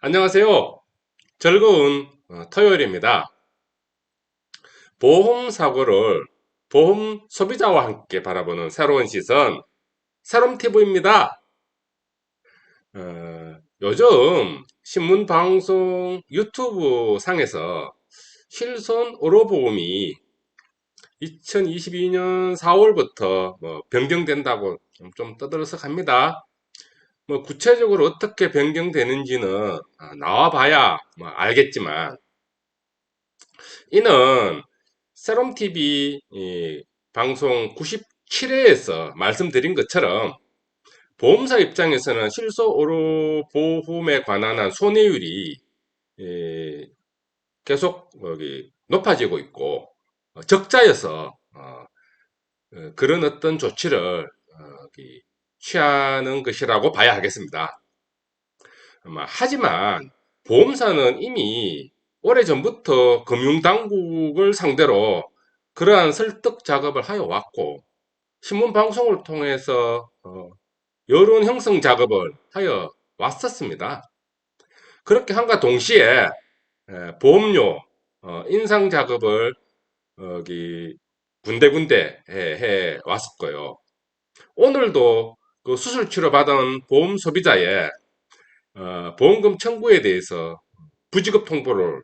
안녕하세요. 즐거운 어, 토요일입니다. 보험 사고를 보험 소비자와 함께 바라보는 새로운 시선, 새롬 TV입니다. 어, 요즘 신문 방송 유튜브 상에서 실손 의료보험이 2022년 4월부터 뭐 변경된다고 좀, 좀 떠들썩합니다. 뭐 구체적으로 어떻게 변경되는지는 아, 나와봐야 뭐 알겠지만 이는 세롬TV 방송 97회에서 말씀드린 것처럼 보험사 입장에서는 실소오로 보험에 관한 한 손해율이 예, 계속 높아지고 있고 어, 적자여서 어, 어, 그런 어떤 조치를 취하는 것이라고 봐야 하겠습니다. 아마 하지만 보험사는 이미 오래전부터 금융당국을 상대로 그러한 설득 작업을 하여 왔고 신문 방송을 통해서 어, 여론 형성 작업을 하여 왔었습니다. 그렇게 한과 동시에 에, 보험료 어, 인상 작업을 군데군데 해, 해 왔었고요. 오늘도 그 수술 치료 받은 보험 소비자의 어, 보험금 청구에 대해서 부지급 통보를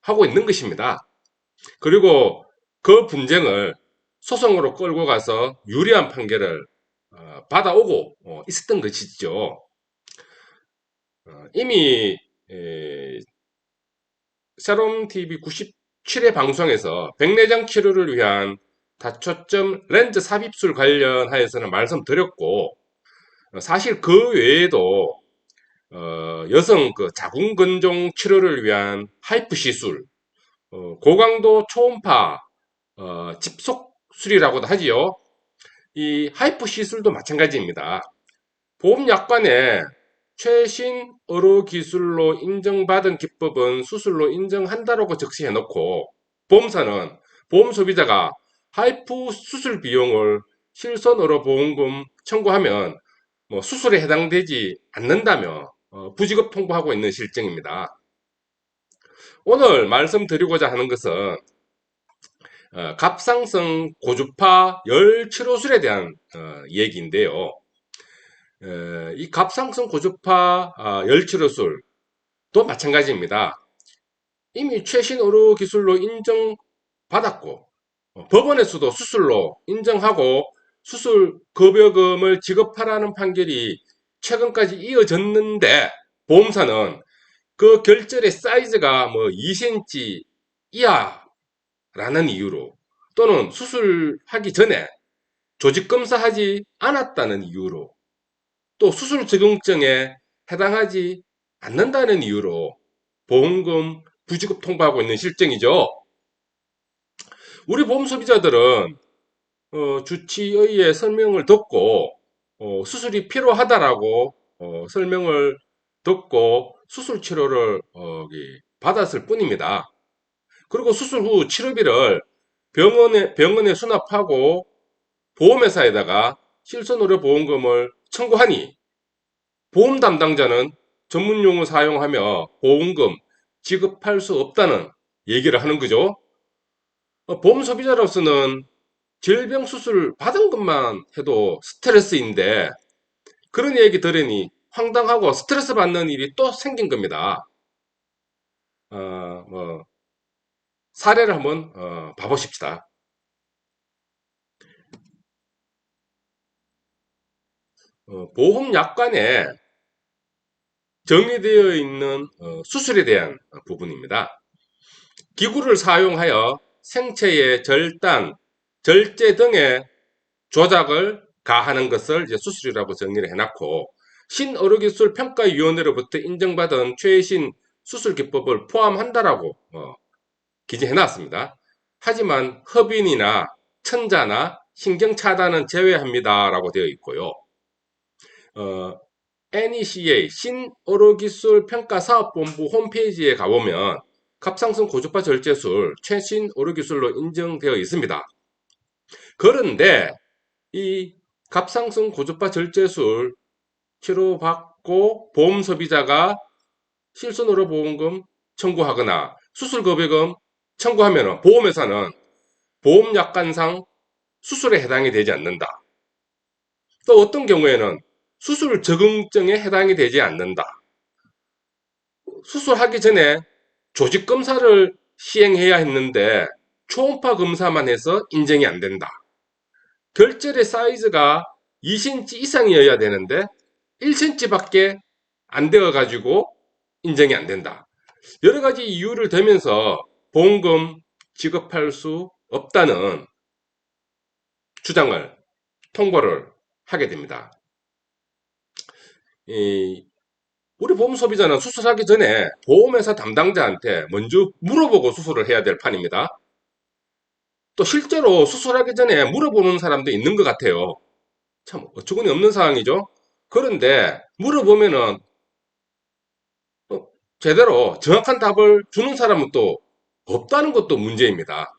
하고 있는 것입니다. 그리고 그 분쟁을 소송으로 끌고 가서 유리한 판결을 어, 받아오고 어, 있었던 것이죠. 어, 이미 세롬TV 97회 방송에서 백내장 치료를 위한 다초점 렌즈 삽입술 관련하여서는 말씀드렸고 사실 그 외에도 어, 여성 그 자궁근종 치료를 위한 하이프 시술, 어, 고강도 초음파 어, 집속술이라고도 하지요. 이 하이프 시술도 마찬가지입니다. 보험약관에 최신 의료 기술로 인정받은 기법은 수술로 인정한다라고 적시해 놓고 보험사는 보험 소비자가 하이프 수술 비용을 실손 의료 보험금 청구하면 뭐 수술에 해당되지 않는다며 어, 부지급 통보하고 있는 실정입니다. 오늘 말씀드리고자 하는 것은 어, 갑상선 고주파 열 치료술에 대한 어, 얘기인데요. 이 갑상선 고주파 아, 열치료술도 마찬가지입니다. 이미 최신 의료 기술로 인정받았고 법원에서도 수술로 인정하고 수술 급여금을 지급하라는 판결이 최근까지 이어졌는데 보험사는 그 결절의 사이즈가 뭐 2cm 이하라는 이유로 또는 수술하기 전에 조직 검사하지 않았다는 이유로 또 수술 적용증에 해당하지 않는다는 이유로 보험금 부지급 통보하고 있는 실정이죠. 우리 보험 소비자들은 어, 주치의의 설명을 듣고 어, 수술이 필요하다라고 어, 설명을 듣고 수술 치료를 어, 받았을 뿐입니다. 그리고 수술 후 치료비를 병원에 병원에 수납하고 보험회사에다가 실손의료보험금을 청구하니 보험 담당자는 전문 용어 사용하며 보험금 지급할 수 없다는 얘기를 하는 거죠. 어, 보험 소비자로서는 질병 수술 받은 것만 해도 스트레스인데 그런 얘기 들으니 황당하고 스트레스 받는 일이 또 생긴 겁니다. 어, 뭐 사례를 한번 어, 봐보십시다. 어, 보험약관에 정리되어 있는 어, 수술에 대한 부분입니다. 기구를 사용하여 생체의 절단, 절제 등의 조작을 가하는 것을 이제 수술이라고 정리를 해놨고 신의료기술 평가위원회로부터 인정받은 최신 수술 기법을 포함한다라고 어, 기재해놨습니다. 하지만 허빈이나 천자나 신경 차단은 제외합니다라고 되어 있고요. 어, NECA 신의료기술 평가사업본부 홈페이지에 가보면 갑상선 고주파 절제술 최신 의료기술로 인정되어 있습니다. 그런데 이 갑상선 고주파 절제술 치료받고 보험 소비자가 실손의료보험금 청구하거나 수술급여금 청구하면 보험회사는 보험약관상 수술에 해당이 되지 않는다. 또 어떤 경우에는 수술 적응증에 해당이 되지 않는다. 수술하기 전에 조직 검사를 시행해야 했는데 초음파 검사만 해서 인정이 안 된다. 결절의 사이즈가 2cm 이상이어야 되는데 1cm밖에 안 되어 가지고 인정이 안 된다. 여러 가지 이유를 대면서 보험금 지급할 수 없다는 주장을 통보를 하게 됩니다. 이, 우리 보험 소비자는 수술하기 전에 보험회사 담당자한테 먼저 물어보고 수술을 해야 될 판입니다. 또 실제로 수술하기 전에 물어보는 사람도 있는 것 같아요. 참 어처구니 없는 상황이죠. 그런데 물어보면은 어, 제대로 정확한 답을 주는 사람은 또 없다는 것도 문제입니다.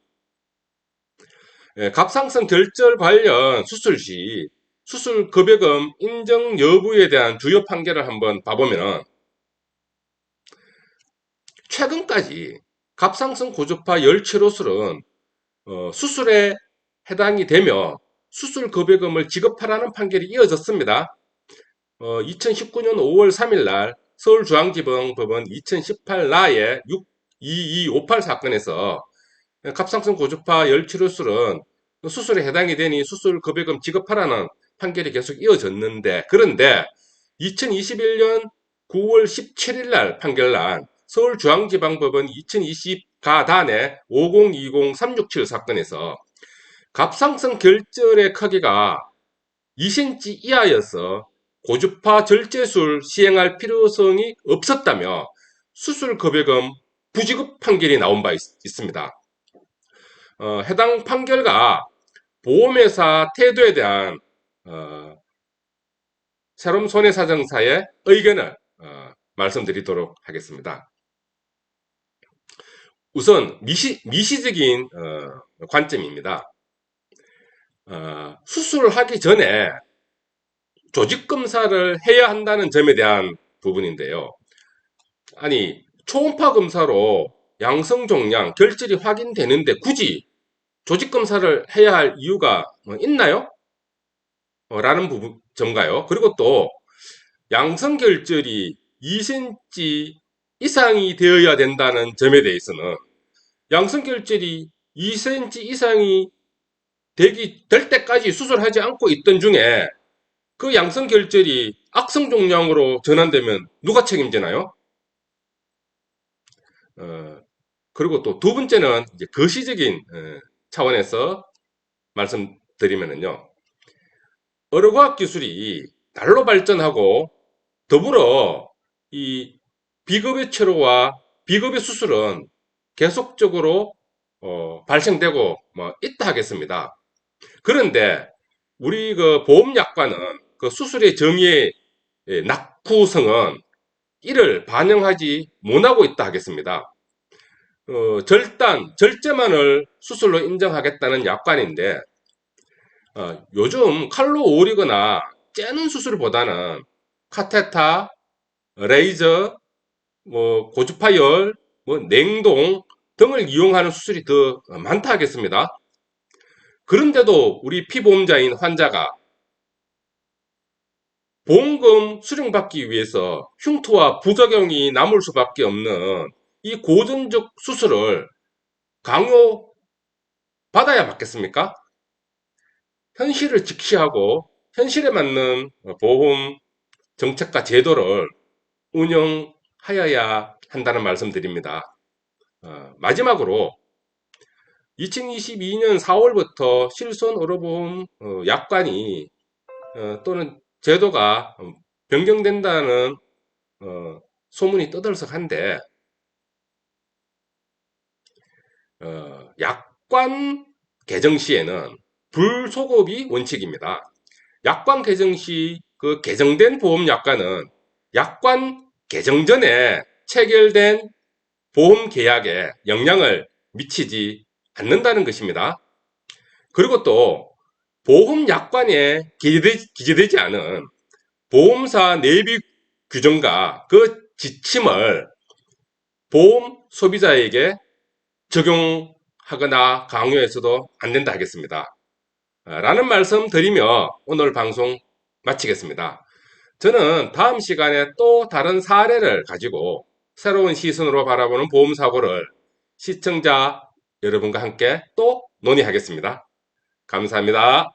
예, 갑상선 결절 관련 수술 시 수술 급여금 인정 여부에 대한 주요 판결을 한번 봐보면 최근까지 갑상선 고주파 열치료술은 어, 수술에 해당이 되며 수술 급여금을 지급하라는 판결이 이어졌습니다. 어, 2019년 5월 3일 날 서울중앙지방법원 2018라의 62258 사건에서 갑상선 고주파 열치료술은 수술에 해당이 되니 수술 급여금 지급하라는 판결이 계속 이어졌는데 그런데 2021년 9월 17일 날 판결난 서울중앙지방법원 2020 가단의 5020-367 사건에서 갑상선 결절의 크기가 2cm 이하여서 고주파 절제술 시행할 필요성이 없었다며 수술 급여금 부지급 판결이 나온 바 있, 습니다 어, 해당 판결과 보험회사 태도에 대한 어, 새롬 손해사정사의 의견을 어, 말씀드리도록 하겠습니다. 우선 미시, 미시적인 어, 관점입니다. 어, 수술을 하기 전에 조직 검사를 해야 한다는 점에 대한 부분인데요. 아니 초음파 검사로 양성 종양 결절이 확인되는데 굳이 조직 검사를 해야 할 이유가 뭐 있나요? 어, 라는 부분 점가요. 그리고 또 양성 결절이 2cm 이상이 되어야 된다는 점에 대해서는 양성 결절이 2cm 이상이 되기 될 때까지 수술하지 않고 있던 중에 그 양성 결절이 악성 종양으로 전환되면 누가 책임지나요? 어, 그리고 또 두 번째는 이제 거시적인 어, 차원에서 말씀드리면요. 의료과학 기술이 날로 발전하고 더불어 이 비급여 치료와 비급여 수술은 계속적으로 어, 발생되고 뭐 있다 하겠습니다. 그런데 우리 그 보험약관은 그 수술의 정의의 예, 낙후성은 이를 반영하지 못하고 있다 하겠습니다. 어, 절단, 절제만을 수술로 인정하겠다는 약관인데 어, 요즘 칼로 오리거나 째는 수술보다는 카테타, 레이저, 뭐 고주파열, 뭐 냉동 등을 이용하는 수술이 더 많다 하겠습니다. 그런데도 우리 피보험자인 환자가 보험금 수령받기 위해서 흉터와 부작용이 남을 수밖에 없는 이 고전적 수술을 강요 받아야 맞겠습니까? 현실을 직시하고 현실에 맞는 보험 정책과 제도를 운영 하여야 한다는 말씀드립니다. 어, 마지막으로 2022년 4월부터 실손 의료보험 어, 약관이 어, 또는 제도가 변경된다는 어, 소문이 떠들썩한데 어, 약관 개정 시에는 불소급이 원칙입니다. 약관 개정 시 그 개정된 보험 약관은 약관 개정 전에 체결된 보험 계약에 영향을 미치지 않는다는 것입니다. 그리고 또 보험 약관에 기재되, 지 않은 보험사 내비 규정과 그 지침을 보험 소비자에게 적용하거나 강요해서도 안 된다 하겠습니다. 아, 라는 말씀 드리며 오늘 방송 마치겠습니다. 저는 다음 시간에 또 다른 사례를 가지고 새로운 시선으로 바라보는 보험사고를 시청자 여러분과 함께 또 논의하겠습니다. 감사합니다.